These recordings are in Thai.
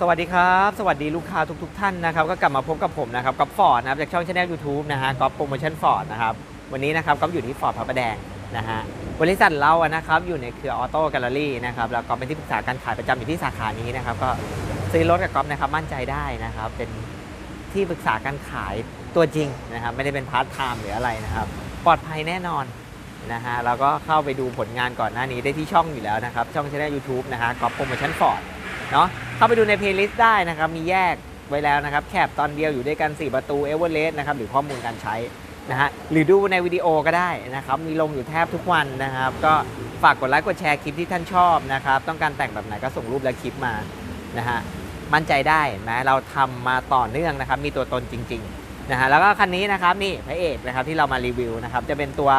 สวัสดีครับ สวัสดีลูกค้าทุกๆทท่านนะครับก็กลับมาพบกับผมนะครับก๊อฟฟอร์ดนะครับจากช่องช anel YouTube นะฮะก๊อฟโปรโมชั่นฟอร์ดนะครับวันนี้นะครับก๊อฟอยู่ที่ฟอร์ดพระประแดงนะฮะบริษัทเราอะนะครับอยู่ในเครือออโต้แกลเลอรี่นะครับแล้วก็เป็นที่ปรึกษาการขายประจำอยู่ที่สาขานี้นะครับก็ซื้อรถกับก๊อฟนะครับมั่นใจได้นะครับเป็นที่ปรึกษาการขายตัวจริงนะครับไม่ได้เป็นพาร์ทไทม์หรืออะไรนะครับปลอดภัยแน่นอนนะฮะแล้วก็เข้าไปดูผลงานก่อนหน้านี้ได้ที่ช่องอยู่แล้วนะครับช่องช anel YouTube นะฮะก๊อฟโปรโมชั่นฟอร์ดเนาะ เข้าไปดูในเพลย์ลิสต์ได้นะครับ มีแยกไว้แล้วนะครับ แคบตอนเดียวอยู่ด้วยกัน 4 ประตูเอเวอเรสต์นะครับ หรือข้อมูลการใช้นะฮะ หรือดูในวิดีโอก็ได้นะครับ มีลงอยู่แทบทุกวันนะครับ ก็ฝากกดไลค์กดแชร์คลิปที่ท่านชอบนะครับ ต้องการแต่งแบบไหนก็ส่งรูปและคลิปมานะฮะ มั่นใจได้นะเราทำมาต่อเนื่องนะครับ มีตัวตนจริงๆนะฮะ แล้วก็คันนี้นะครับนี่พระเอกนะครับที่เรามารีวิวนะครับ จะเป็นตัว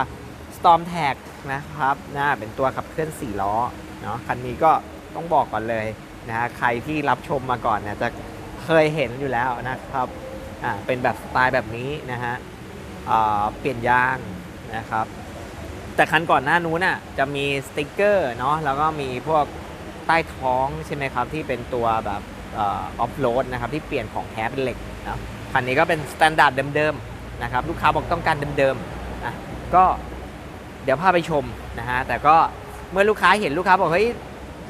Storm Tag นะครับนะเป็นตัวขับเคลื่อน4ล้อเนาะ คันนี้ก็ต้องบอกก่อนเลย นะฮะใครที่รับชมมาก่อนเนี่ยจะเคยเห็นอยู่แล้วนะครับอ่าเป็นแบบสไตล์แบบนี้นะฮะอ่าเปลี่ยนยางนะครับแต่คันก่อนหน้านู้นน่ะจะมีสติกเกอร์เนาะแล้วก็มีพวกใต้ท้องใช่ไหมครับที่เป็นตัวแบบออฟโรดนะครับที่เปลี่ยนของแท้เป็นเหล็กนะคันนี้ก็เป็นสแตนดาร์ดเดิมๆนะครับลูกค้าบอกต้องการเดิมๆอะก็เดี๋ยวพาไปชมนะฮะแต่ก็เมื่อลูกค้าเห็นลูกค้าบอกเฮ้ย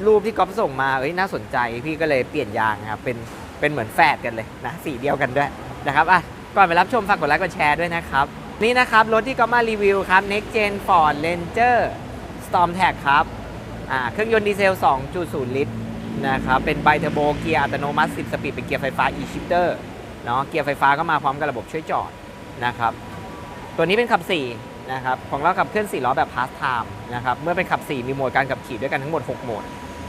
รูปที่ก๊อฟส่งมาเฮ้ยน่าสนใจพี่ก็เลยเปลี่ยนยางนะครับเป็นเป็นเหมือนแฝดกันเลยนะสีเดียวกันด้วยนะครับอะก่อนไปรับชมฝากกดไลค์กดแชร์ด้วยนะครับ นี่นะครับ รถที่ก๊อฟมารีวิวครับ Next Gen Ford Ranger Storm Tag ครับอ่าเครื่องยนต์ดีเซล 2.0 ลิตรนะครับเป็นไบเทอร์โบเกียร์อัตโนมัติ 10 สปีดเป็นเกียร์ไฟฟ้า e-shifter เนาะเกียร์ไฟฟ้าก็มาพร้อมกับระบบช่วยจอดนะครับตัวนี้เป็นขับ 4 นะครับ ของเราขับเคลื่อน 4 ล้อแบบพาสไทม์นะครับ เมื่อเป็นขับ 4 มีโหมดการขับขี่ด้วยกันทั้งหมด 6 โหมด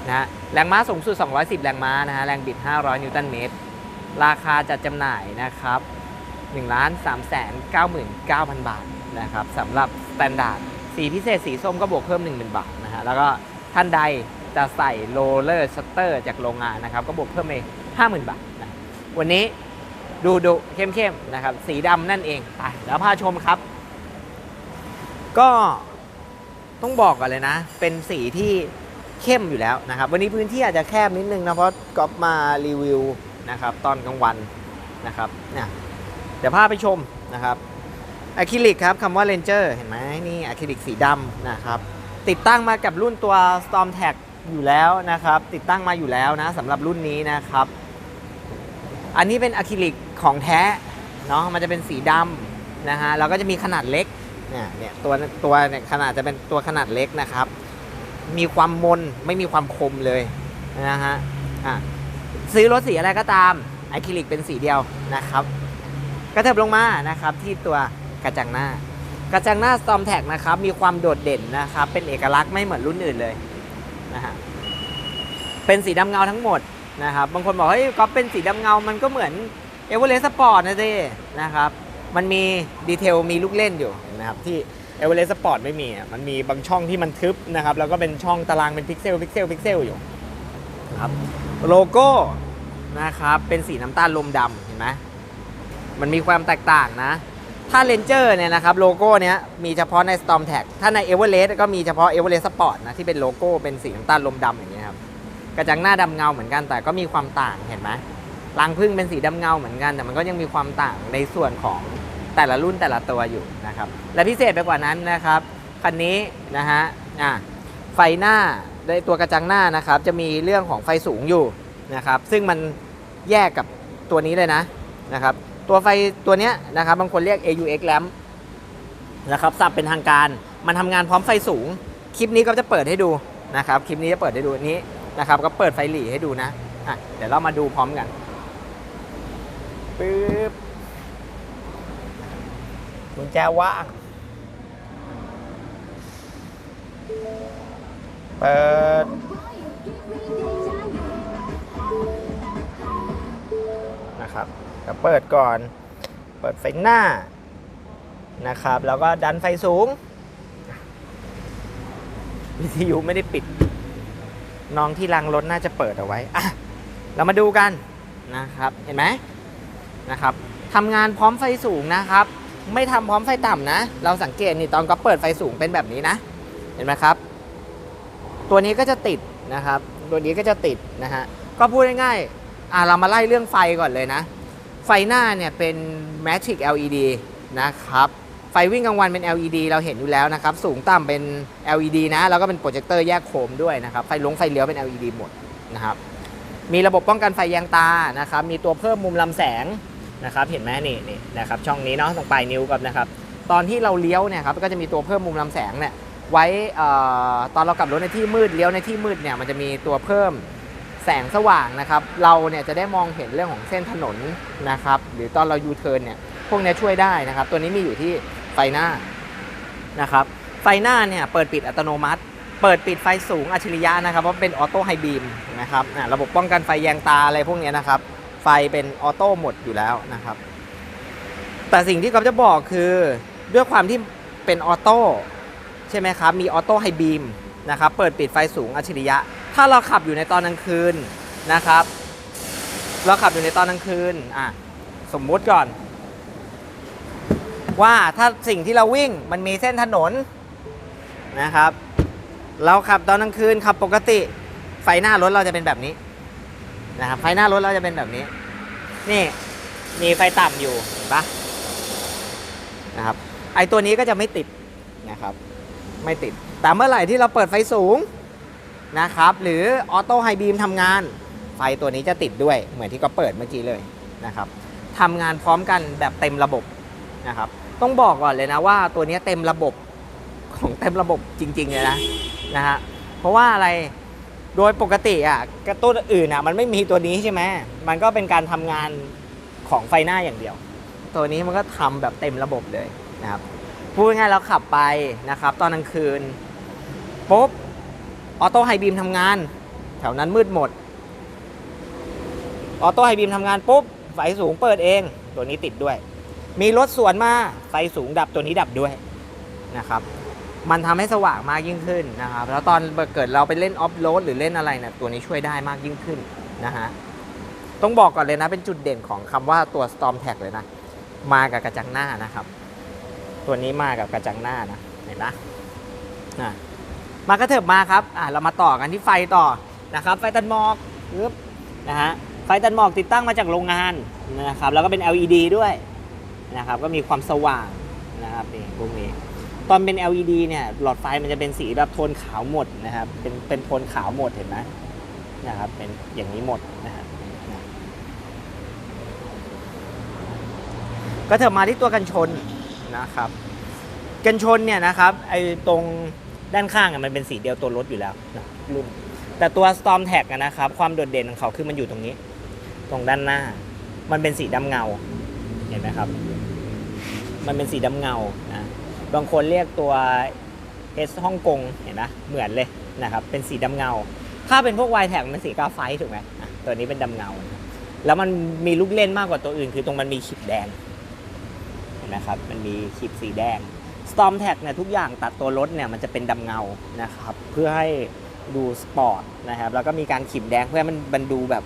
นะฮะแรงม้าสูงสุด 210 แรงม้านะฮะแรงบิด 500 นิวตันเมตร ราคาจัดจำหน่ายนะครับ1ล้าน3แสน99,000 บาทนะครับสำหรับสแตนดาร์ดสีพิเศษสีส้มก็บวกเพิ่ม 10,000 บาทนะฮะแล้วก็ท่านใดจะใส่โรลเลอร์สเตอร์จากโรงงานนะครับ ก็บวกเพิ่มไป50,000 บาทนะวันนี้ดูดูเข้มๆนะครับ สีดำนั่นเองไปแล้วพาชมครับ ก็ต้องบอกก่อนเลยนะ เป็นสีที่ เข้มอยู่แล้วนะครับ วันนี้พื้นที่อาจจะแคบนิดนึงนะเพราะก๊อฟมารีวิวนะครับตอนกลางวันนะครับเนี่ยเดี๋ยวพาไปชมนะครับอะคริลิกครับคำว่า Ranger เห็นไหมนี่อะคริลิกสีดำนะครับติดตั้งมากับรุ่นตัว Storm Tag อยู่แล้วนะครับ ติดตั้งมาอยู่แล้วนะสำหรับรุ่นนี้นะครับ อันนี้เป็นอะคริลิกของแท้เนาะมันจะเป็นสีดำนะฮะแล้วก็จะมีขนาดเล็กเนี่ยเนี่ยตัวตัวเนี่ยขนาดจะเป็นตัวขนาดเล็กนะครับ มีความมนไม่มีความคมเลยนะฮะอะซื้อรถสีอะไรก็ตามอะคริลิกเป็นสีเดียวนะครับ กระเถิบลงมานะครับที่ตัวกระจังหน้า กระจังหน้า Storm Tag นะครับมีความโดดเด่นนะครับ เป็นเอกลักษณ์ไม่เหมือนรุ่นอื่นเลยนะฮะเป็นสีดำเงาทั้งหมดนะครับบางคนบอกเฮ้ยก็เป็นสีดำเงา มันก็เหมือนเอเวอเรสต์สปอร์ตนะเด้นะครับ มันมีดีเทลมีลูกเล่นอยู่นะครับที่ เอเวอเรสต์สปอร์ตไม่มีอะมันมีบางช่องที่มันทึบนะครับ แล้วก็เป็นช่องตารางเป็นพิกเซลพิกเซลพิกเซลอยู่ครับโลโก้นะครับเป็นสีน้ำตาลลมดำเห็นไหมมันมีความแตกต่างนะ ถ้า Ranger เนี่ยนะครับโลโก้เนี้ยมีเฉพาะใน Storm Tag ถ้าใน Everest ก็มีเฉพาะ Everest Sport นะ ที่เป็นโลโก้เป็นสีน้ำตาลลมดำอย่างเงี้ยครับกระจังหน้าดำเงาเหมือนกันแต่ก็มีความต่างเห็นไหมรังพึ่งเป็นสีดำเงาเหมือนกันแต่มันก็ยังมีความต่างในส่วนของ แต่ละรุ่นแต่ละตัวอยู่นะครับ และพิเศษไปกว่านั้นนะครับคันนี้นะฮะอะไฟหน้าในตัวกระจังหน้านะครับ จะมีเรื่องของไฟสูงอยู่นะครับ ซึ่งมันแยกกับตัวนี้เลยนะนะครับ ตัวไฟตัวเนี้ยนะครับบางคนเรียก AUX lamp นะครับสับเป็นทางการ มันทำงานพร้อมไฟสูง คลิปนี้ก็จะเปิดให้ดูนะครับ คลิปนี้จะเปิดให้ดูนนี้นะครับ ก็เปิดไฟหลีให้ดูนะอะเดี๋ยวเรามาดูพร้อมกันปึ๊บ กุญแจว่าง เปิด นะครับเดี๋ยวเปิดก่อน เปิดไฟหน้า นะครับ แล้วก็ดันไฟสูง วิทยุไม่ได้ปิด น้องที่ลังรถน่าจะเปิดเอาไว้อะเรามาดูกันนะครับ เห็นไหมนะครับทำงานพร้อมไฟสูงนะครับ ไม่ทำพร้อมไฟต่ำนะ เราสังเกตนี่ตอนก็เปิดไฟสูงเป็นแบบนี้นะ เห็นไหมครับ ตัวนี้ก็จะติดนะครับ ตัวนี้ก็จะติดนะฮะ ก็พูดง่ายๆอะเรามาไล่เรื่องไฟก่อนเลยนะ ไฟหน้าเนี่ยเป็น Matrix LED นะครับ ไฟวิ่งกลางวันเป็น LED เราเห็นอยู่แล้วนะครับ สูงต่ำเป็น LED นะ แล้วก็เป็นโปรเจคเตอร์แยกโคมด้วยนะครับ ไฟลงไฟเลี้ยวเป็น LED หมดนะครับ มีระบบป้องกันไฟแยงตา นะครับ มีตัวเพิ่มมุมลำแสง นะครับเห็นไหมนี่นี่นะครับช่องนี้เนาะตรงปลายนิ้วกับนะครับตอนที่เราเลี้ยวเนี่ยครับก็จะมีตัวเพิ่มมุมลำแสงเนี่ยไว้ตอนเรากลับรถในที่มืดเลี้ยวในที่มืดเนี่ยมันจะมีตัวเพิ่มแสงสว่างนะครับ เราเนี่ยจะได้มองเห็นเรื่องของเส้นถนนนะครับ หรือตอนเรายูเทิร์นเนี่ยพวกเนี้ยช่วยได้นะครับ ตัวนี้มีอยู่ที่ไฟหน้านะครับ ไฟหน้าเนี่ยเปิดปิดอัตโนมัติ เปิดปิดไฟสูงอัจฉริยะนะครับเพราะเป็นออโต้ไฮบีมนะครับระบบป้องกันไฟแยงตาอะไรพวกเนี้ยนะครับ ไฟเป็นออโต้หมดอยู่แล้วนะครับ แต่สิ่งที่ก๊อฟจะบอกคือด้วยความที่เป็นออโต้ใช่ไหมครับ มีออโต้ไฮบีมนะครับ เปิดปิดไฟสูงอัจฉริยะ ถ้าเราขับอยู่ในตอนกลางคืนนะครับ เราขับอยู่ในตอนกลางคืนอะสมมุติก่อน ว่าถ้าสิ่งที่เราวิ่งมันมีเส้นถนนนะครับ เราขับตอนกลางคืนขับปกติไฟหน้ารถเราจะเป็นแบบนี้ นะครับไฟหน้ารถเราจะเป็นแบบนี้ นี่มีไฟต่ำอยู่เห็นปะนะครับ ไอตัวนี้ก็จะไม่ติดนะครับ ไม่ติด แต่เมื่อไหร่ที่เราเปิดไฟสูงนะครับ หรือออโต้ไฮบีมทำงาน ไฟตัวนี้จะติดด้วยเหมือนที่ก็เปิดเมื่อกี้เลยนะครับทำงานพร้อมกันแบบเต็มระบบนะครับ ต้องบอกก่อนเลยนะว่าตัวนี้เต็มระบบของเต็มระบบจริงๆเลยนะนะฮะเพราะว่าอะไร โดยปกติอะกระตุ้นอื่นอะมันไม่มีตัวนี้ใช่ไหมมันก็เป็นการทำงานของไฟหน้าอย่างเดียว ตัวนี้มันก็ทำแบบเต็มระบบเลยนะครับพูดง่ายๆเราขับไปนะครับ ตอนกลางคืนปุ๊บออโต้ไฮบีมทำงาน แถวนั้นมืดหมด ออโต้ไฮบีมทำงานปุ๊บไฟสูงเปิดเอง ตัวนี้ติดด้วย มีรถสวนมาไฟสูงดับตัวนี้ดับด้วยนะครับ มันทำให้สว่างมากยิ่งขึ้นนะครับ แล้วตอนเกิดเราไปเล่นออฟโรดหรือเล่นอะไรเนี่ยตัวนี้ช่วยได้มากยิ่งขึ้นนะฮะต้องบอกก่อนเลยนะเป็นจุดเด่นของคำว่าตัว Storm Tag เลยนะ มากับกระจังหน้านะครับ ตัวนี้มากับกระจังหน้านะเห็นนะนะมากระเถิบมาครับอะเรามาต่อกันที่ไฟต่อนะครับ ไฟตัดหมอกปึ๊บนะฮะไฟตัดหมอกติดตั้งมาจากโรงงานนะครับ แล้วก็เป็น LED ด้วยนะครับ ก็มีความสว่างนะครับนี่พวกนี้ ตอนเป็น LED เนี่ยหลอดไฟมันจะเป็นสีแบบโทนขาวหมดนะครับ เป็นเป็นโทนขาวหมดเห็นไหมนะครับ เป็นอย่างนี้หมดนะฮะนะก็เถิบมาที่ตัวกันชนนะครับ กันชนเนี่ยนะครับไอ้ตรงด้านข้างมันเป็นสีเดียวตัวรถอยู่แล้วนะรุ่นแต่ตัว Storm Tag นะครับ ความโดดเด่นของเขาคือมันอยู่ตรงนี้ ตรงด้านหน้า มันเป็นสีดำเงา เห็นไหมครับ มันเป็นสีดำเงานะ บางคนเรียกตัว S ฮ่องกงเห็นไหมเหมือนเลยนะครับเป็นสีดำเงา ถ้าเป็นพวก Y Tag มันเป็นสีกาไฟถูกไหมตัวนี้เป็นดำเงา แล้วมันมีลูกเล่นมากกว่าตัวอื่น คือตรงมันมีขีดแดงเห็นไหมครับมันมีขีดสีแดง Storm Tag เนี่ยทุกอย่างตัดตัวรถเนี่ยมันจะเป็นดำเงานะครับเพื่อให้ดูสปอร์ตนะครับแล้วก็มีการขีดแดงเพื่อให้มันมันดูแบบ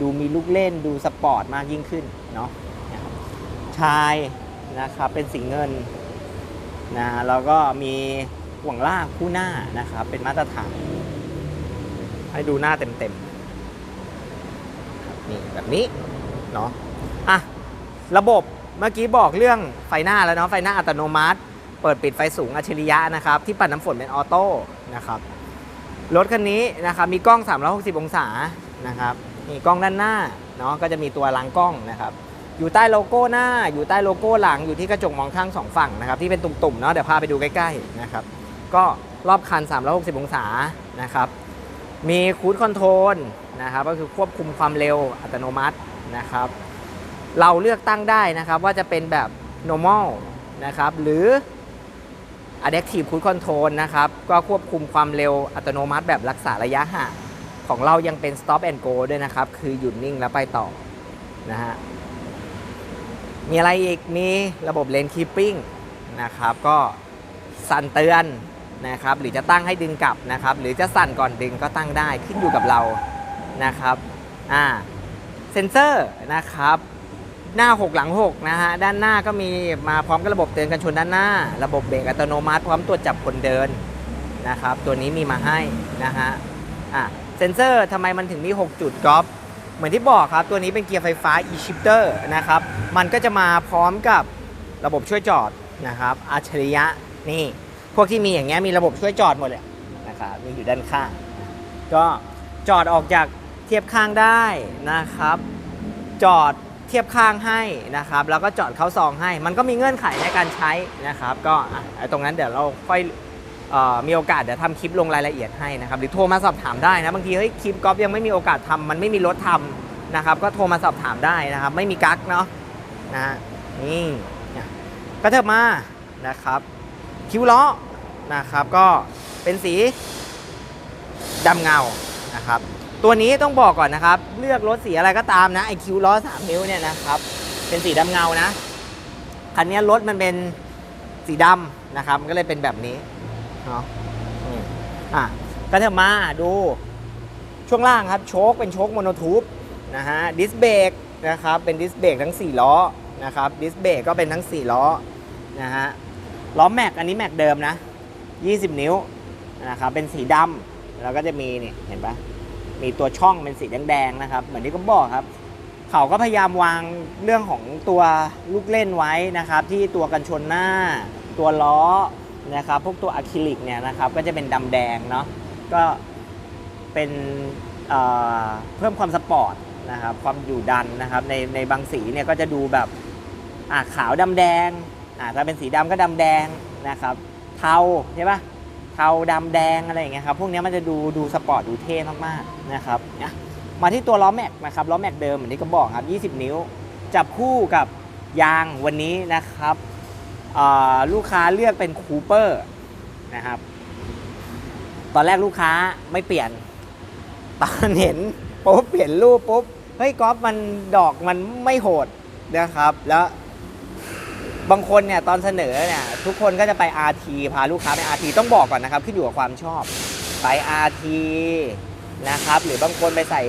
ดูมีลูกเล่นดูสปอร์ตมากยิ่งขึ้นเนาะชายนะครับเป็นสีเงิน นะแล้วก็มีห่วงลางคู่หน้านะครับเป็นมาตรฐาน ให้ดูหน้าเต็มๆนี่แบบนี้เนาะอะระบบเมื่อกี้บอกเรื่องไฟหน้าแล้วเนาะไฟหน้าอัตโนมัติ เปิดปิดไฟสูงอัจฉริยะนะครับ ที่ปัดน้ำฝนเป็นออโต้นะครับรถคันนี้นะครับมีกล้อง 360 องศานะครับนี่กล้องด้านหน้าเนาะก็จะมีตัวล้างกล้องนะครับ อยู่ใต้โลโก้หน้า อยู่ใต้โลโก้หลัง อยู่ที่กระจกมองข้างสองฝั่งนะครับที่เป็นตุ่มๆเนาะเดี๋ยวพาไปดูใกล้ๆนะครับก็รอบคัน 360 องศานะครับมีคูดคอนโทรลนะครับก็คือควบคุมความเร็วอัตโนมัตินะครับ เราเลือกตั้งได้นะครับว่าจะเป็นแบบ normal นะครับหรือ adaptive cruise control นะครับก็ควบคุมความเร็วอัตโนมัติแบบรักษาระยะห่างของเรายังเป็น stop and go ด้วยนะครับ คือหยุดนิ่งแล้วไปต่อนะฮะ มีอะไรอีก มีระบบ lane keeping นะครับ ก็สั่นเตือนนะครับ หรือจะตั้งให้ดึงกลับนะครับ หรือจะสั่นก่อนดึงก็ตั้งได้ขึ้นอยู่กับเรานะครับ อ่า เซนเซอร์นะครับ หน้า 6 หลัง 6 นะฮะ ด้านหน้าก็มีมาพร้อมกับระบบเตือนกันชนด้านหน้า ระบบเบรกอัตโนมัติพร้อมตรวจจับคนเดินนะครับ ตัวนี้มีมาให้นะฮะ อะ เซนเซอร์ทำไมมันถึงมี 6 จุดกอฟ มือนที่บอกครับ ตัวนี้เป็นเกียร์ไฟฟ้า e-shifter นะครับ มันก็จะมาพร้อมกับระบบช่วยจอดนะครับอัจฉริยะนี่ พวกที่มีอย่างเงี้ยมีระบบช่วยจอดหมดเลยนะครับมีอยู่ด้านข้าง ก็จอดออกจากเทียบข้างได้นะครับ จอดเทียบข้างให้นะครับ แล้วก็จอดเข้าซองให้ มันก็มีเงื่อนไขในการใช้นะครับ ก็ตรงนั้นเดี๋ยวเราค่อย มีโอกาสเดี๋ยวทำคลิปลงรายละเอียดให้นะครับหรือโทรมาสอบถามได้นะบางทีเฮ้ยคลิปกอล์ฟยังไม่มีโอกาสทำมันไม่มีรถทำนะครับ ก็โทรมาสอบถามได้นะครับ ไม่มีกั๊กเนาะนะนี่ก็เถิบมานะครับ คิ้วล้อนะครับก็เป็นสีดำเงานะครับ ตัวนี้ต้องบอกก่อนนะครับ เลือกรถสีอะไรก็ตามนะไอคิวล้อ 3 นิ้วเนี่ยนะครับ เป็นสีดำเงานะคันนี้รถมันเป็นสีดำนะครับก็เลยเป็นแบบนี้ เนาะนี่อะก็เถอะมาดูช่วงล่างครับโชคเป็นโชคโมโนทูบนะฮะดิสเบรกนะครับเป็นดิสเบรกทั้ง 4 ล้อนะครับดิสเบรกก็เป็นทั้ง 4 ล้อนะฮะล้อแม็กอันนี้แม็กเดิมนะ 20 นิ้วนะครับเป็นสีดำแล้วก็จะมีนี่เห็นปะมีตัวช่องเป็นสีแดงๆนะครับ เหมือนที่ผมบอกครับ เขาก็พยายามวางเรื่องของตัวลูกเล่นไว้นะครับ ที่ตัวกันชนหน้า ตัวล้อ นะครับพวกตัวอะคริลิกเนี่ยนะครับก็จะเป็นดำแดงเนาะก็เป็นเเพิ่มความสปอร์ตนะครับความอยู่ดันนะครับในในบางสีเนี่ยก็จะดูแบบอะขาวดำแดงอะถ้าเป็นสีดำก็ดำแดงนะครับเทาใช่ปะเทาดำแดงอะไรอย่างเงี้ยครับพวกนี้มันจะดูดูสปอร์ตดูเท่มากๆนะครับนะมาที่ตัวล้อแม็กนะครับล้อแม็กเดิมเหมือนที่ก็บอกครับ 20 นิ้ว จับคู่กับยางวันนี้นะครับ ลูกค้าเลือกเป็นคูเปอร์นะครับ ตอนแรกลูกค้าไม่เปลี่ยน ตอนเห็นปุ๊บเปลี่ยนรูปปุ๊บ เฮ้ยกอล์ฟมันดอกมันไม่โหดนะครับ แล้วบางคนเนี่ยตอนเสนอเนี่ยทุกคนก็จะไป RT พาลูกค้าไป RT ต้องบอกก่อนนะครับขึ้นอยู่กับความชอบ ไป RT นะครับ หรือบางคนไปใส่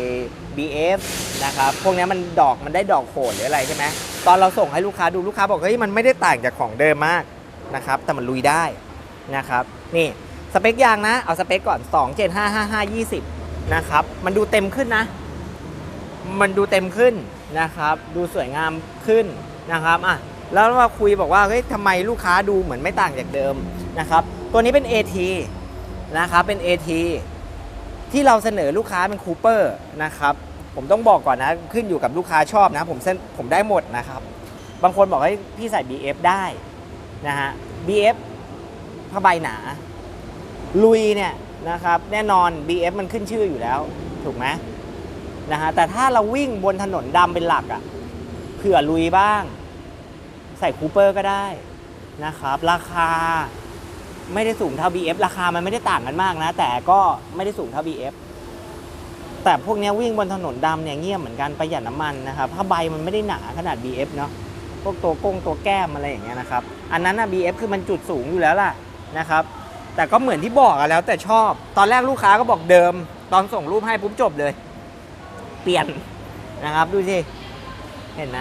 BF นะครับ พวกนี้มันดอกมันได้ดอกโหดหรืออะไรใช่ไหมตอนเราส่งให้ลูกค้าดูลูกค้าบอกเฮ้ยมันไม่ได้ต่างจากของเดิมมากนะครับ แต่มันลุยได้นะครับ นี่สเปคยางนะ เอาสเปคก่อน 2 7 5 5 5 20 นะครับ มันดูเต็มขึ้นนะ มันดูเต็มขึ้นนะครับ ดูสวยงามขึ้นนะครับอะแล้วมาคุยบอกว่าเฮ้ยทำไมลูกค้าดูเหมือนไม่ต่างจากเดิมนะครับ ตัวนี้เป็น AT นะครับ เป็น AT ที่เราเสนอลูกค้าเป็นคูเปอร์นะครับผมต้องบอกก่อนนะขึ้นอยู่กับลูกค้าชอบนะผมเส้นผมได้หมดนะครับ บางคนบอกให้พี่ใส่ BF ได้นะฮะ BF ผ้าใบหนา ลุยเนี่ยนะครับแน่นอน BF มันขึ้นชื่ออยู่แล้ว ถูกไหมนะฮะแต่ถ้าเราวิ่งบนถนนดำเป็นหลักอะ่ะเผื่อลุยบ้าง ใส่คูเปอร์ก็ได้นะครับ ราคา ไม่ได้สูงเท่า BF ราคามันไม่ได้ต่างกันมากนะ แต่ก็ไม่ได้สูงเท่า BF แต่พวกนี้วิ่งบนถนนดำเนี่ยเงียบเหมือนกันประหยัดน้ำมันนะครับผ้าใบมันไม่ได้หนาขนาด BF เนาะพวกตัวกงตัวแก้มอะไรอย่างเงี้ยนะครับ อันนั้นนะ BF คือมันจุดสูงอยู่แล้วล่ะนะครับ แต่ก็เหมือนที่บอกอะแล้วแต่ชอบ ตอนแรกลูกค้าก็บอกเดิม ตอนส่งรูปให้ปุ๊บจบเลย เปลี่ยนนะครับดูสิ เห็นไหม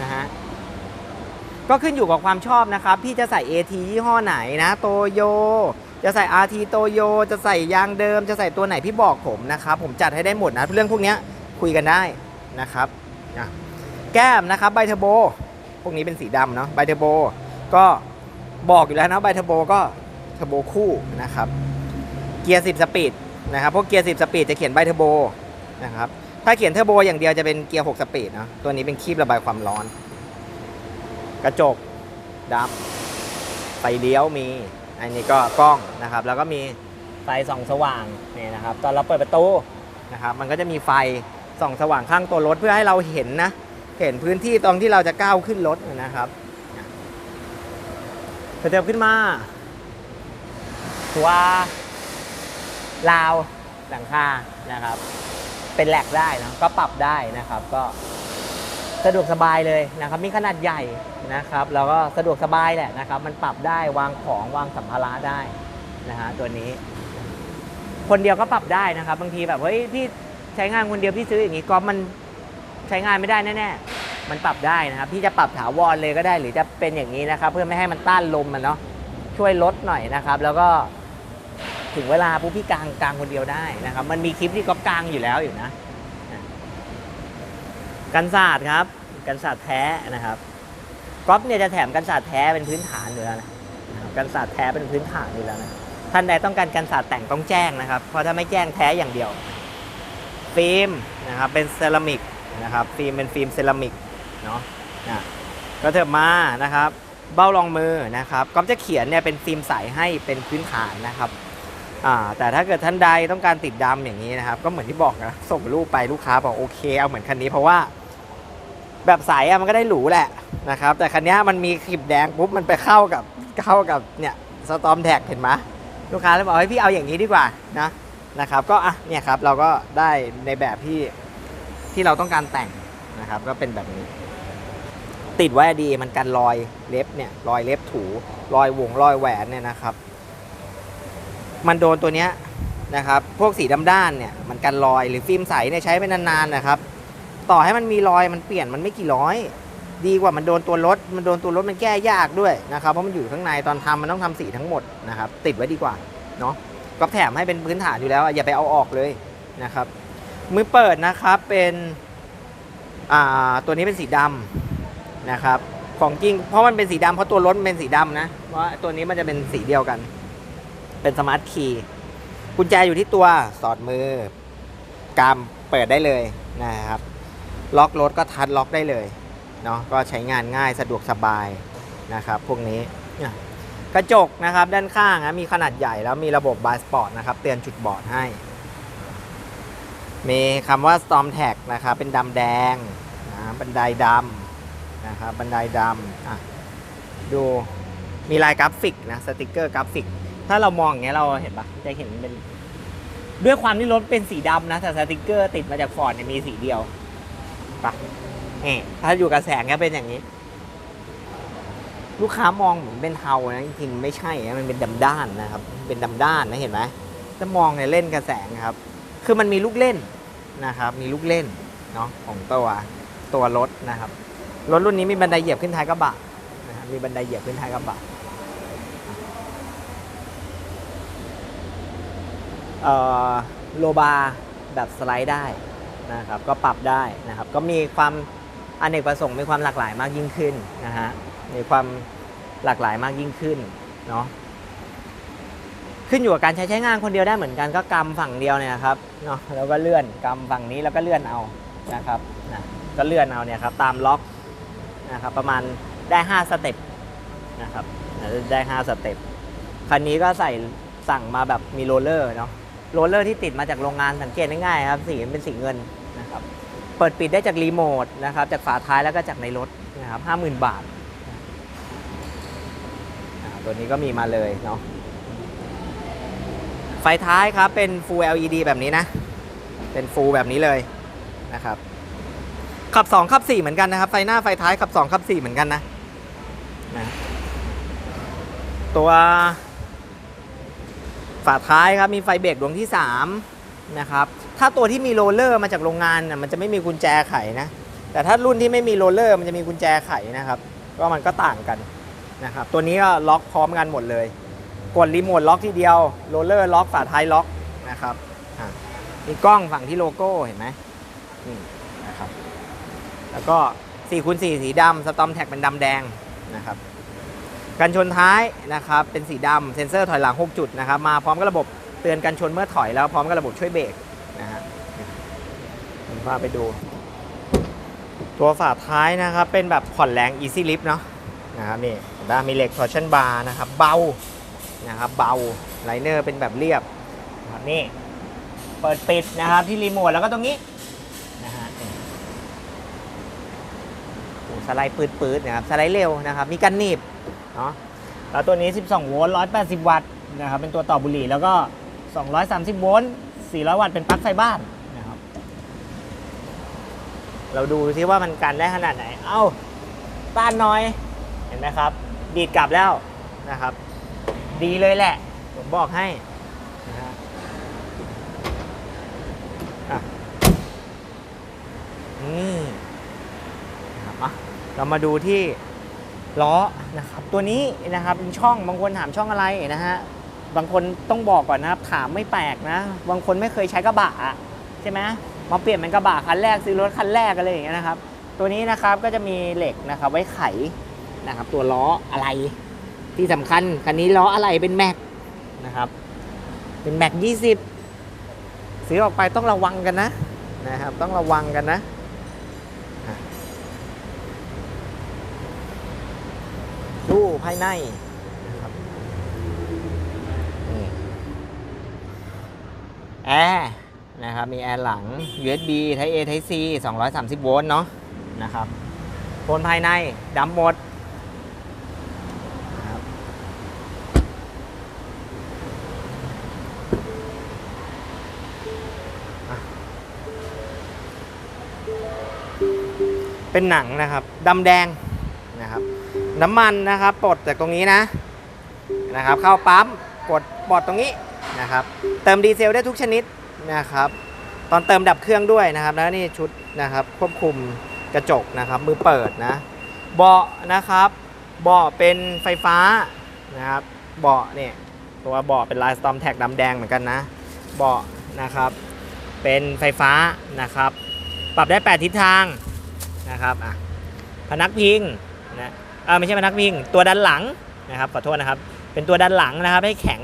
นะฮะ ก็ขึ้นอยู่กับความชอบนะครับ พี่จะใส่ AT ยี่ห้อไหนนะโตโยจะใส่ RT โตโยจะใส่ยางเดิม จะใส่ตัวไหนพี่บอกผมนะครับ ผมจัดให้ได้หมดนะ เรื่องพวกนี้คุยกันได้นะครับแก้มนะครับไบเทอร์โบ พวกนี้เป็นสีดำเนาะไบเทอร์โบ ก็บอกอยู่แล้วนะไบเทอร์โบก็เทอร์โบคู่นะครับเกียร์ 10 สปีดนะครับพวกเกียร์ 10 สปีดจะเขียนไบเทอร์โบนะครับถ้าเขียนเทอร์โบอย่างเดียวจะเป็นเกียร์ 6 สปีดเนาะตัวนี้เป็นคีบระบายความร้อน กระจกดำไฟเลี้ยวมี อันนี้ก็กล้องนะครับ แล้วก็มีไฟส่องสว่างนี่นะครับ ตอนเราเปิดประตูนะครับ มันก็จะมีไฟส่องสว่างข้างตัวรถเพื่อให้เราเห็นนะ เห็นพื้นที่ตรงที่เราจะก้าวขึ้นรถนะครับเถิบขึ้นมาตัวราวหลังคานะครับ เป็นแหลกได้นะก็ปรับได้นะครับ ก็ สะดวกสบายเลยนะครับ มีขนาดใหญ่นะครับ แล้วก็สะดวกสบายแหละนะครับ มันปรับได้วางของวางสัมภาระได้นะฮะตัวนี้ คนเดียวก็ปรับได้นะครับ บางทีแบบเฮ้ยพี่ใช้งานคนเดียวพี่ซื้ออย่างนี้ก็มันใช้งานไม่ได้แน่ๆมันปรับได้นะครับ พี่จะปรับถาวรเลยก็ได้ หรือจะเป็นอย่างนี้นะครับ เพื่อไม่ให้มันต้านลมมันเนาะช่วยลดหน่อยนะครับ แล้วก็ถึงเวลาปุ๊บพี่กลางกลางคนเดียวได้นะครับ มันมีคลิปที่ก๊อปกลางอยู่แล้วอยู่นะอะ กันศาสตร์ครับ กันศาสตร์แท้นะครับก๊อฟเนี่ยจะแถมกันศาสตร์แท้เป็นพื้นฐานอยู่แล้วนะกันศาสตร์แท้เป็นพื้นฐานอยู่แล้วนะท่านใดต้องการกันศาสตร์แต่งต้องแจ้งนะครับ เพราะถ้าไม่แจ้งแท้อย่างเดียว ฟิล์มนะครับเป็นเซรามิกนะครับฟิล์มเป็นฟิล์มเซรามิกเนาะนะก็เถิบมานะครับ เบ้ารองมือนะครับก๊อฟจะเขียนเนี่ยเป็นฟิล์มใสให้เป็นพื้นฐานนะครับแต่ถ้าเกิดท่านใดต้องการติดดำอย่างนี้นะครับ ก็เหมือนที่บอกนะส่งรูปไปลูกค้าบอกโอเคเอาเหมือนคันนี้เพราะว่า แบบใสอะมันก็ได้หรูแหละนะครับ แต่คันนี้มันมีขีบแดงปุ๊บมันไปเข้ากับเข้ากับเนี่ยสตอมแท็กเห็นไหมลูกค้าเลยบอกให้พี่เอาอย่างนี้ดีกว่านะนะครับ ก็อะเนี่ยครับเราก็ได้ในแบบที่ที่เราต้องการแต่งนะครับ ก็เป็นแบบนี้ ติดไว้ดีมันกันรอยเล็บเนี่ยรอยเล็บถูรอยวงรอยแหวนเนี่ยนะครับ มันโดนตัวเนี้ยนะครับ พวกสีดำด้านเนี่ยมันกันรอยหรือฟิล์มใสเนี่ยใช้ไปนานๆนะครับ ต่อให้มันมีรอยมันเปลี่ยนมันไม่กี่ร้อย ดีกว่ามันโดนตัวรถ มันโดนตัวรถมันแก้ยากด้วยนะครับ เพราะมันอยู่ข้างในตอนทำมันต้องทำสีทั้งหมดนะครับ ติดไว้ดีกว่าเนาะก็แถมให้เป็นพื้นฐานอยู่แล้ว อย่าไปเอาออกเลยนะครับมือเปิดนะครับเป็นตัวนี้เป็นสีดำนะครับของจริงเพราะมันเป็นสีดำเพราะตัวรถมันเป็นสีดำนะเพราะตัวนี้มันจะเป็นสีเดียวกัน เป็นสมาร์ทคีย์กุญแจอยู่ที่ตัวสอดมือกำเปิดได้เลยนะครับ ล็อกรถก็ทัดล็อกได้เลยเนาะก็ใช้งานง่ายสะดวกสบายนะครับพวกนี้กระจกนะครับด้านข้างนะมีขนาดใหญ่แล้วมีระบบบายสปอร์ตนะครับเตือนจุดบอดให้ มีคำว่า Storm Tag นะครับเป็นดำแดงนะบันไดดำนะครับบันไดดำอะดูมีลายกราฟิกนะสติกเกอร์กราฟิก ถ้าเรามองอย่างเงี้ยเราเห็นปะจะเห็นเป็นด้วยความที่รถเป็นสีดำนะแต่สติกเกอร์ติดมาจากฟอร์ดเนี่ยมีสีเดียว ปะนี่ถ้าอยู่กับแสงก็เป็นอย่างนี้ ลูกค้ามองเหมือนเป็นเทานะจริงๆไม่ใช่นะมันเป็นดำด้านนะครับ เป็นดำด้านนะเห็นไหมถ้ามองเนี่ยเล่นกับแสงครับ คือมันมีลูกเล่นนะครับ มีลูกเล่นเนาะของตัวตัวรถนะครับรถรุ่นนี้มีบันไดเหยียบขึ้นท้ายกระบะนะครับมีบันไดเหยียบขึ้นท้ายกระบะเอ่อโลบาร์แบบสไลด์ได้ นะครับก็ปรับได้นะครับก็มีความอเนกประสงค์มีความหลากหลายมากยิ่งขึ้นนะฮะมีความหลากหลายมากยิ่งขึ้นเนาะขึ้นอยู่กับการใช้ใช้งานคนเดียวได้เหมือนกันก็กำฝั่งเดียวเนี่ยนะครับเนาะแล้วก็เลื่อนกำฝั่งนี้แล้วก็เลื่อนเอานะครับนะก็เลื่อนเอาเนี่ยครับตามล็อกนะครับประมาณได้ 5 สเต็ปนะครับได้ 5 สเต็ปคันนี้ก็ใส่สั่งมาแบบมีโรลเลอร์เนาะ โรลเลอร์ที่ติดมาจากโรงงานสังเกตง่ายๆครับสีมันเป็นสีเงินนะครับเปิดปิดได้จากรีโมทนะครับจากฝาท้ายแล้วก็จากในรถนะครับห้าหมื่นบาท ตัวนี้ก็มีมาเลยเนาะไฟท้ายครับเป็น Full LED แบบนี้นะ เป็น Full แบบนี้เลยนะครับขับ 2 ขับ 4 เหมือนกันนะครับ ไฟหน้าไฟท้ายขับ 2 ขับ 4 เหมือนกันนะนะตัว ฝาท้ายครับมีไฟเบรกดวงที่3นะครับถ้าตัวที่มีโรลเลอร์มาจากโรงงานน่ะมันจะไม่มีกุญแจไขนะแต่ถ้ารุ่นที่ไม่มีโรลเลอร์มันจะมีกุญแจไขนะครับก็มันก็ต่างกันนะครับตัวนี้ก็ล็อกพร้อมกันหมดเลย กดรีโมทล็อกทีเดียวโรลเลอร์ล็อกฝาท้ายล็อกนะครับอะมีกล้องฝั่งที่โลโก้เห็นไหมนี่นะครับแล้วก็4คูณ4สีดำสตอมแท็กเป็นดำแดงนะครับ กันชนท้ายนะครับเป็นสีดำเซ็นเซอร์ถอยหลัง 6 จุดนะครับมาพร้อมกับระบบเตือนกันชนเมื่อถอยแล้วพร้อมกับระบบช่วยเบรกนะฮะผมพาไปดู ตัวฝาท้ายนะครับเป็นแบบผ่อนแรง Easy Lift เนาะนะครับนี่เห็นมีเหล็ก torsion bar นะครับเบานะครับเบาไลเนอร์เป็นแบบเรียบนะครับนี่เปิดปิดนะครับที่รีโมทแล้วก็ตรงนี้นะฮะโอ้สไลด์ปืดๆนะครับสไลด์เร็วนะครับ มีกันหนีบ เนาะแล้วตัวนี้ 12 โวลต์ 180 วัตต์นะครับเป็นตัวต่อบุหรี่แล้วก็ 230 โวลต์ 400 วัตต์เป็นปลั๊กไฟบ้านนะครับเราดูซิว่ามันกันได้ขนาดไหน เอ้าต้านน้อยเห็นไหมครับ ดีดกลับแล้วนะครับ ดีเลยแหละ ผมบอกให้นี่นะครับอะเรามาดูที่ ล้อนะครับตัวนี้นะครับเป็นช่องบางคนถามช่องอะไรนะฮะบางคนต้องบอกก่อนนะครับถามไม่แปลกนะ บางคนไม่เคยใช้กระบะอะใช่ไหมมาเปลี่ยนเป็นกระบะคันแรกซื้อรถคันแรกอะไรอย่างเงี้ยนะครับ ตัวนี้นะครับก็จะมีเหล็กนะครับไว้ไขนะครับตัวล้ออะไรที่สำคัญคันนี้ล้ออะไรเป็นแม็กนะครับเป็นแม็กยี่สิบซื้อออกไปต้องระวังกันนะนะครับต้องระวังกันนะอะ ดูภายในนะครับนี่แอร์นะครับ มีแอร์หลัง USB Type A Type C 230 โวลต์เนาะนะครับโซนภายในดำหมดครับเป็นหนังนะครับดำแดงนะครับ น้ำมันนะครับปลดจากตรงนี้นะนะครับ เข้าปั๊มกดปลดตรงนี้นะครับ เติมดีเซลได้ทุกชนิดนะครับ ตอนเติมดับเครื่องด้วยนะครับ แล้วนี่ชุดนะครับควบคุมกระจกนะครับ มือเปิดนะเบาะนะครับเบาะเป็นไฟฟ้านะครับเบาะเนี่ยตัวเบาะเป็นลายสตอมแท็กดำแดงเหมือนกันนะเบาะนะครับ เป็นไฟฟ้านะครับ ปรับได้ 8 ทิศทางนะครับอะพนักพิง อไม่ใช่พนักพิงตัวด้านหลังนะครับขอโทษนะครับ เป็นตัวด้านหลังนะครับ ให้แข็ง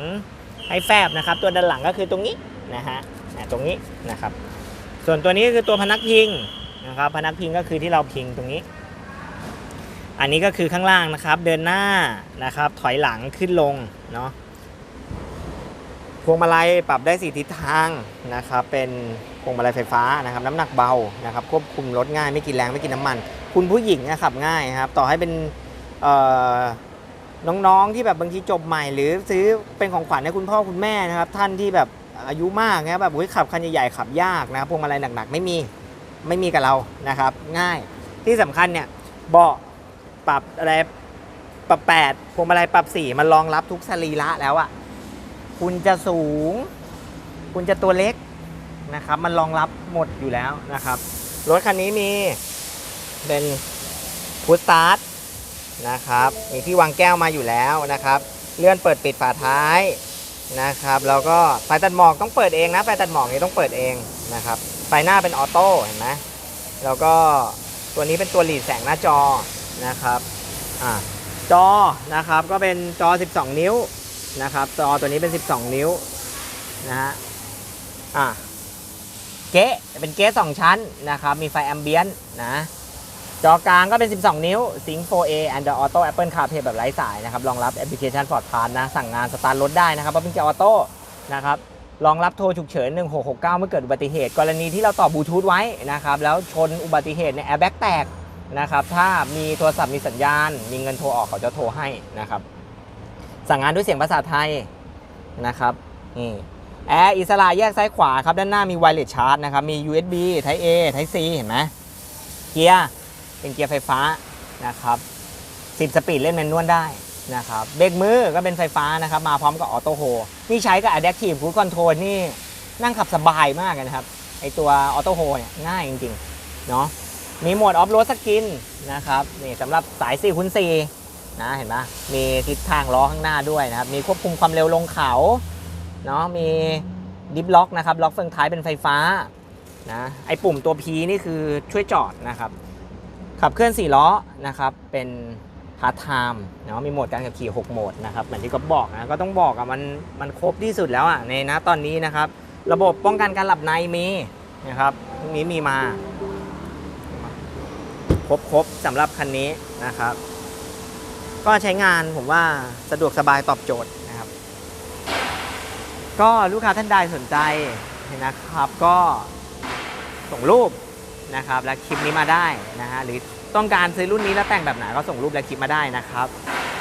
ให้แฟบนะครับ ตัวด้านหลังก็คือตรงนี้นะฮะตรงนี้นะครับ ส่วนตัวนี้ก็คือตัวพนักพิงนะครับ พนักพิงก็คือที่เราพิงตรงนี้ อันนี้ก็คือข้างล่างนะครับ เดินหน้านะครับ ถอยหลังขึ้นลงเนาะพวงมาลัยปรับได้สี่ทิศทางนะครับ เป็นพวงมาลัยไฟฟ้านะครับ น้ำหนักเบานะครับ ควบคุมรถง่ายไม่กินแรงไม่กินน้ำมัน คุณผู้หญิงนะขับง่ายครับ ต่อให้เป็น น้องๆที่แบบบางทีจบใหม่หรือซื้อเป็นของขวัญให้คุณพ่อคุณแม่นะครับ ท่านที่แบบอายุมากนะแบบอุ๊ยขับคันใหญ่ๆขับยากนะครับพวงมาลัยหนักๆไม่มีไม่มีกับเรานะครับ ง่ายที่สำคัญเนี่ยเบาะปรับอะไรปรับแปดพวงมาลัยปรับสี่มันรองรับทุกสรีระแล้วอะ่ะคุณจะสูง คุณจะตัวเล็กนะครับ มันรองรับหมดอยู่แล้วนะครับ รถคันนี้มีเป็นพุทสตาร์ท นะครับ มีที่วางแก้วมาอยู่แล้วนะครับ เลื่อนเปิดปิดฝาท้ายนะครับ แล้วก็ไฟตัดหมอกต้องเปิดเองนะ ไฟตัดหมอกนี้ต้องเปิดเองนะครับ ไฟหน้าเป็นออโต้เห็นไหมแล้วก็ตัวนี้เป็นตัวหลีดแสงหน้าจอนะครับอ่าจอนะครับก็เป็นจอ 12 นิ้วนะครับ จอตัวนี้เป็น 12 นิ้วนะฮะอ่าเก๊ะเป็นเก๊ะสองชั้นนะครับ มีไฟแอมเบียนนะ จอกลางก็เป็น 12 นิ้ว Sync 4A Android Auto Apple CarPlay แบบไร้สายนะครับ รองรับแอปพลิเคชัน Ford Pass นะ สั่งงานสตาร์ทรถได้นะครับเพราะเป็นเกียร์ออโต้นะครับ รองรับโทรฉุกเฉิน 1669 เมื่อเกิดอุบัติเหตุ กรณีที่เราต่อบลูทูธไว้นะครับ แล้วชนอุบัติเหตุในแอร์แบ็กแตกนะครับ ถ้ามีโทรศัพท์มีสัญญาณ มีเงินโทรออกเขาจะโทรให้นะครับ สั่งงานด้วยเสียงภาษาไทยนะครับนี่แอร์อิสระแยกซ้ายขวาครับ ด้านหน้ามีไวเลสชาร์จนะครับ มี USB Type A Type C เห็นไหมเกียร์ เป็นเกียร์ไฟฟ้านะครับ10 สปีดเล่นแมนนวลได้นะครับเบรกมือก็เป็นไฟฟ้านะครับมาพร้อมกับออโต้โฮนี่ใช้กับ Adaptive Cruise Control นี่นั่งขับสบายมากนะครับไอตัวออโต้โฮเนี่ยง่ายจริงๆเนาะมีโหมดออฟโรดสกินนะครับนี่สำหรับสาย4คูณ4นะเห็นไหมมีทิศทางล้อข้างหน้าด้วยนะครับ มีควบคุมความเร็วลงเขาเนาะมีดิฟล็อกนะครับ ล็อกเฟืองท้ายเป็นไฟฟ้านะไอปุ่มตัว P นี่คือช่วยจอดนะครับ ขับเคลื่อน 4 ล้อนะครับเป็นพาร์ทไทม์เนาะมีโหมดการขับขี่ 6 โหมดนะครับเหมือนที่ก็บอกนะก็ต้องบอกอะมันมันครบที่สุดแล้วอะในนะตอนนี้นะครับ ระบบป้องกันการหลับในมีนะครับนี้มีมาครบครบสำหรับคันนี้นะครับ ก็ใช้งานผมว่าสะดวกสบายตอบโจทย์นะครับ ก็ลูกค้าท่านใดสนใจนะครับ ก็ส่งรูป นะครับและคลิปนี้มาได้นะฮะหรือต้องการซื้อรุ่นนี้แล้วแต่งแบบไหนก็ส่งรูปและคลิปมาได้นะครับ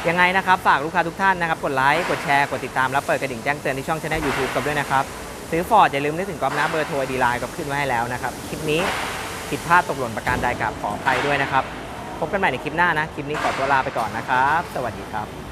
ยังไงนะครับฝากลูกค้าทุกท่านนะครับกดไลค์กดแชร์กดติดตามแล้วเปิดกระดิ่งแจ้งเตือนที่ช่องช anel YouTube กับด้วยนะครับซื้อฟอร์ดอย่าลืมนึกถึงกอล์ฟนะเบอร์โทรดีไลน์ก็ขึ้นไว้ให้แล้วนะครับคลิปนี้ผิดพลาดตกหล่นประการใดกับขออภัยด้วยนะครับพบกันใหม่ในคลิปหน้านะ คลิปนี้ขอตัวลาไปก่อนนะครับ สวัสดีครับ